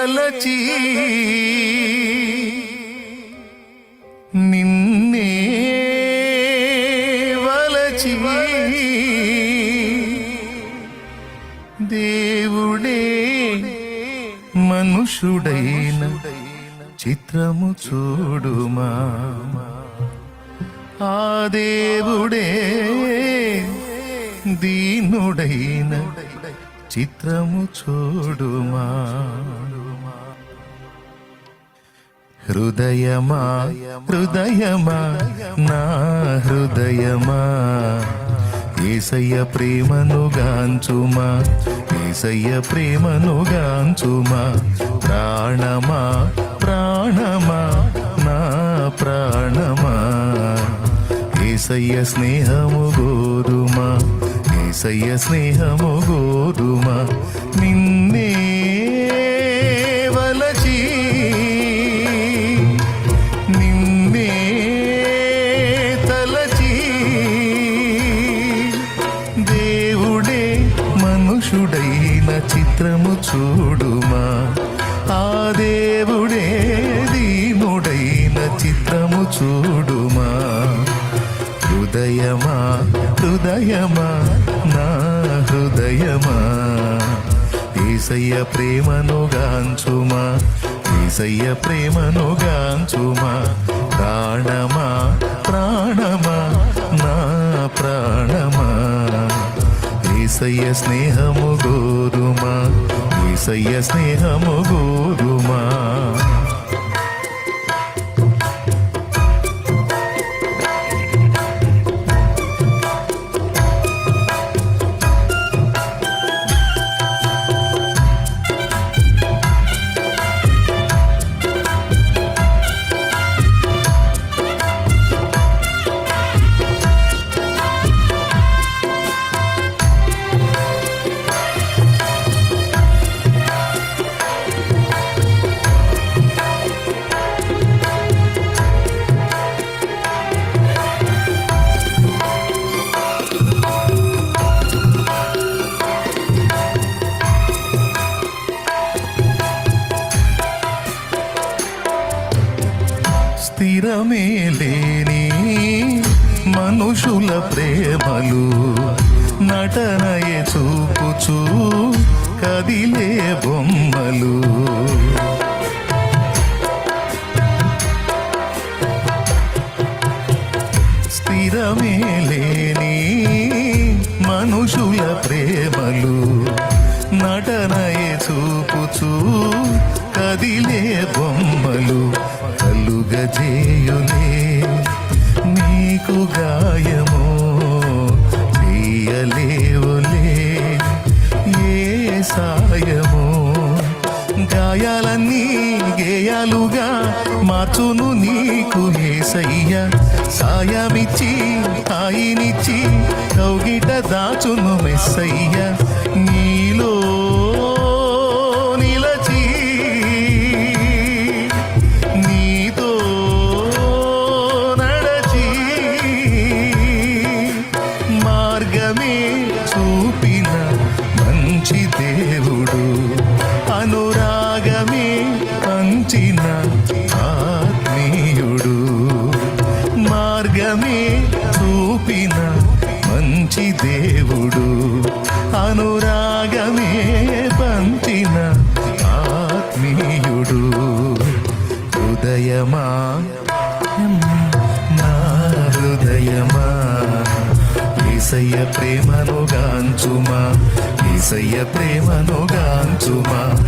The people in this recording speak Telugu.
తలచి నిన్నే వలచి దేవుడే మనుషుడైన చిత్రము చూడుమా ఆ దేవుడే దీనుడైన చిత్రము చూడుమా హృదయమా హృదయమా నా హృదయమా? ఏసయ్య ప్రేమను గాంచుమా ఏసయ్య ప్రేమను గాంచుమా? ప్రాణమా ప్రాణమా నా ప్రాణమా? ఏసయ్య స్నేహము గోరుమా ఏసయ్య స్నేహము గోరుమా? నిన్న మనుషుడైన చిత్రము చూడుమా. ఆ దేవుడే దీనుడైన చిత్రము చూడుమా. హృదయమా హృదయమా నా హృదయమా. ఏసయ్య ప్రేమను గాంచుమా ఏసయ్య ప్రేమను గాంచుమా. ప్రాణమా ప్రాణమా నా ప్రాణ ఏసయ్య స్నేహము గోరుమా ఏసయ్య స్నేహము గోరుమా. స్థిరమే లేని మనుషుల ప్రేమలు నటనయే చూపుచూ కదిలే బొమ్మలు. స్థిరమే లేని మనుషుల ప్రేమలు నటనయ కలుగజేయులే నీకు గాయము చేయలేవులే ఏ సాయము గాయాలన్నీ గేయాలుగా మార్చును నీకు ఏసయ్య. సాయమిచ్చి తాయినిచ్చి కౌగిట దాచును మెస్సయ్య. దేవుడు అనురాగమే పంచిన ఆత్మీయుడు. మార్గమే చూపిన మంచి దేవుడు. అనురాగమే పంచిన ఆత్మీయుడు. హృదయమా? నా హృదయమా? ఏసయ్య ప్రేమను గాంచుమా. ఏసయ్య ప్రేమను గాంచుమా.